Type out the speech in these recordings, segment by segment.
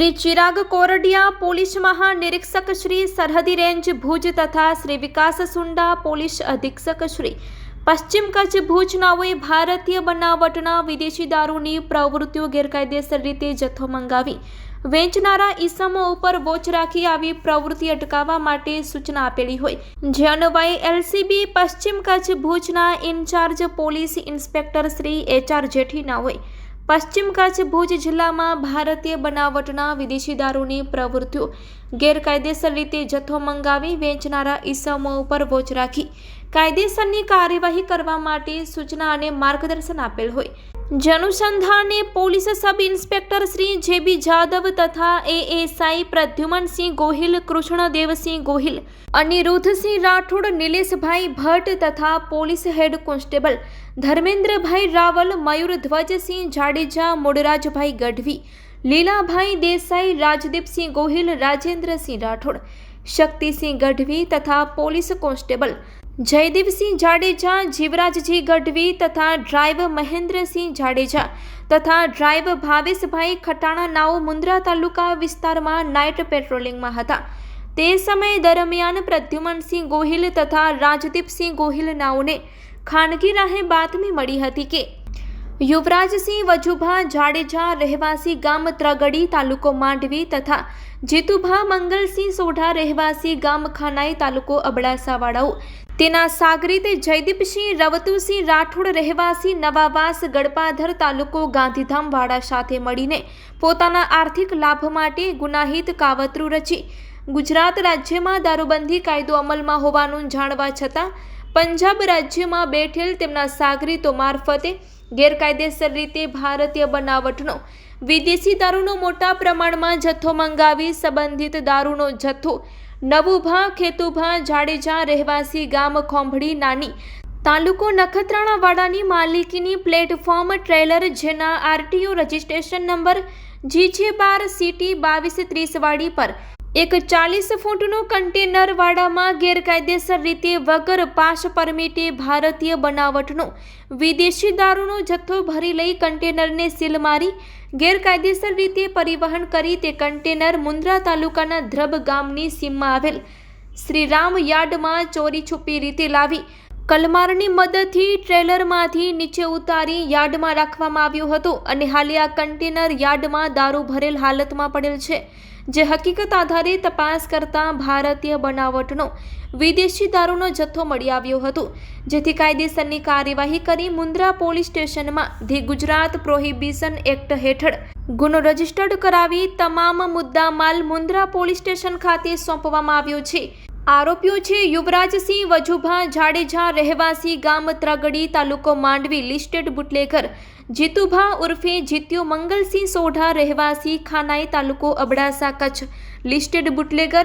Shri Chirag Kordia police મહાનિરીક્ષક શ્રી સરહદી range Bhuj તથા શ્રી વિકાસ સુંડા પોલીસ અધિક્ષક શ્રી પશ્ચિમ કચ્છ ભુજનાઓએ ભારતીય બનાવટના વિદેશી દારૂની પ્રવૃત્તિઓ ગેરકાયદેસર રીતે જથ્થો મંગાવી વેચનારા ઈસમો ઉપર વોચ રાખી આવી પ્રવૃત્તિ અટકાવવા માટે સૂચના આપેલી હોય. જે અન્વયે એલસીબી પશ્ચિમ કચ્છ ભુજના incharge police inspector Shri HR જેઠીના હોય પશ્ચિમ કચ્છ ભુજ જિલ્લામાં ભારતીય બનાવટના વિદેશી દારૂની પ્રવૃત્તિઓ ગેરકાયદેસર રીતે જથ્થો મંગાવી વેચનારા ઈસમો ઉપર વોચ રાખી. કાયદેસરની કાર્યવાહી કરવા માટે સૂચના અને માર્ગદર્શન આપેલ હોય. જે અનુસંધાને police sub inspector Shri J B Jadav તથા એએસઆઈ પ્રદ્યુમનસિંહ ગોહિલ, કૃષ્ણદેવસિંહ ગોહિલ, અનિરુદ્ધસિંહ રાઠોડ, નિલેશભાઈ ભટ્ટ તથા police head constable Dharmendrabhai Raval, Mayurdhwajsinh Jadeja, Modrajbhai Gadhvi, Lilabhai Desai, Rajdeepsinh Gohil, Rajendrasinh Rathod, Shaktisinh Gadhvi તથા પોલીસ કોન્સ્ટેબલ જયદીપસિંહ જાડેજા જીવરાજજી ગઢવી તથા ડ્રાઈવર મહેન્દ્રસિંહ જાડેજા તથા ડ્રાઈવર ભાવેશભાઈ ખટાણા નાઓ મુન્દ્રા તાલુકા વિસ્તારમાં નાઇટ પેટ્રોલિંગમાં હતા તે સમય દરમિયાન પ્રદ્યુમનસિંહ ગોહિલ તથા રાજદીપસિંહ ગોહિલ નાઓને ખાનગી રાહે બાતમી મળી હતી કે યુવરાજસિંહ વજુભા જાડેજા રહેવાસી ગામ ત્રગડી તાલુકો માંડવી તથા જીતુભા મંગલસિંહ સોઢા રહેવાસી ગામ ખાનાઈ તાલુકો અબડાસાવાળાઓ તેના સાગરીતે જયદીપસિંહ રવતુસિંહ રાઠોડ રહેવાસી નવાવાસ ગડપાધર તાલુકો ગાંધીધામ વાડા સાથે મળીને પોતાના આર્થિક લાભ માટે ગુનાહિત કાવતરું રચી ગુજરાત રાજ્યમાં દારૂબંધી કાયદો અમલમાં હોવાનું જાણવા છતાં પંજાબ રાજ્યમાં બેઠેલ તેમના સાગરીતો મારફતે ગેરકાયદેસર રીતે ભારતીય બનાવટનો વિદેશી દારૂનો મોટા પ્રમાણમાં જથ્થો મંગાવી સંબંધિત દારૂનો જથ્થો નવુભા, ખેતુભા, જાડેજા, રહેવાસી ગામ ખોંભડી, નાની તાલુકો નખત્રાણાવાડાની માલિકીની પ્લેટફોર્મ ટ્રેલર, જેના આરટીઓ રજિસ્ટ્રેશન નંબર જી છે બાર સીટી બાવીસ ત્રીસવાડી પર એક ચાલીસ ફૂટનું કન્ટેનર વાડામાં ગેરકાયદેસર રીતે વગર પાસ પરમિટે ભારતીય બનાવટનો વિદેશી દારૂનો જથ્થો ભરી લઈ કન્ટેનરને સીલ મારી, ગેરકાયદેસર રીતે પરિવહન કરી તે કન્ટેનર મુન્દ્રા તાલુકાના ધ્રબ ગામની સીમમાં આવેલ શ્રીરામ યાર્ડમાં ચોરી છુપી રીતે લાવી કલમારની મદદથી ટ્રેલરમાંથી નીચે ઉતારી યાર્ડમાં રાખવામાં આવ્યું હતું અને હાલે આ કન્ટેનર યાર્ડમાં દારૂ ભરેલ હાલતમાં પડેલ છે, જે હકીકત આધારે તપાસ કરતા ભારતીય બનાવટનો વિદેશી દારૂનો જથ્થો મળી આવ્યો હતો, જેથી કાયદેસરની કાર્યવાહી કરી મુન્દ્રા પોલીસ સ્ટેશનમાં ધી ગુજરાત પ્રોહિબિશન એક્ટ હેઠળ ગુનો રજીસ્ટર્ડ કરાવી તમામ મુદ્દામાલ મુન્દ્રા પોલીસ સ્ટેશન ખાતે સોંપવામાં આવ્યો છે. આરોપીઓ છે યુવરાજસિંહ વજુભા જાડેજા રહેવાસી ગામ ત્રગડી તાલુકો માંડવી લિસ્ટેડ બુટલેગર જીતુભા ઉર્ફે જીત્યો મંગલસિંહ સોઢા રહેવાસી ખાનાઈ તાલુકો અબડાસા કચ્છ. લિસ્ટેડ બુટલેગર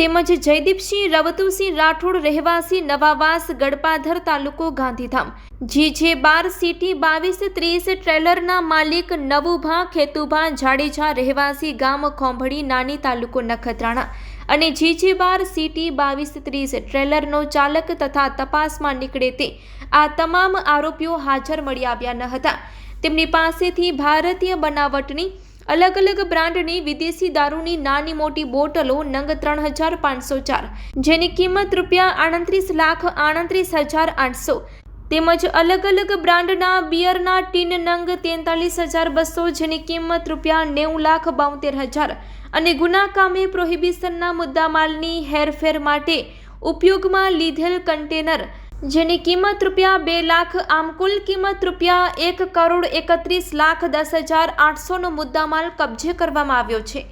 તેમજ જયદીપસિંહ રવતુસિંહ રાઠોડ રહેવાસી નવાવાસ ગડપાધર તાલુકો ગાંધીધામ. જી જે બાર સીટી બાવીસ ત્રીસ ટ્રેલરના માલિક નવુભા ખેતુભા જાડેજા રહેવાસી ગામ ખોંભડી નાની તાલુકો નખત્રાણા. અને જીજી બાર સીટી બાવીસ ત્રીસ ટ્રેલરનો ચાલક તથા તપાસમાં નીકળે તે. આ તમામ આરોપીઓ હાજર મળી આવ્યા ન હતા. તેમની પાસેથી ભારતીય બનાવટની અલગ અલગ બ્રાન્ડની વિદેશી દારૂની નાની મોટી બોટલો નંગ ત્રણ હજાર પાંચસો ચાર, જેની કિંમત રૂપિયા આડત્રીસ લાખ આડત્રીસ હજાર આઠસો તેમજ અલગ અલગ બ્રાન્ડના બિયરના ટીન નંગ તેતાલીસ હજાર બસો જેની કિંમત રૂપિયા નેવું લાખ બોતેર હજાર અને ગુના કામે પ્રોહિબિશનના મુદ્દામાલની હેરફેર માટે ઉપયોગમાં લીધેલ કન્ટેનર, જેની કિંમત રૂપિયા બે લાખ, આમ કુલ કિંમત રૂપિયા એક કરોડ એકત્રીસ લાખ દસ હજાર આઠસોનો મુદ્દામાલ કબજે કરવામાં આવ્યો છે.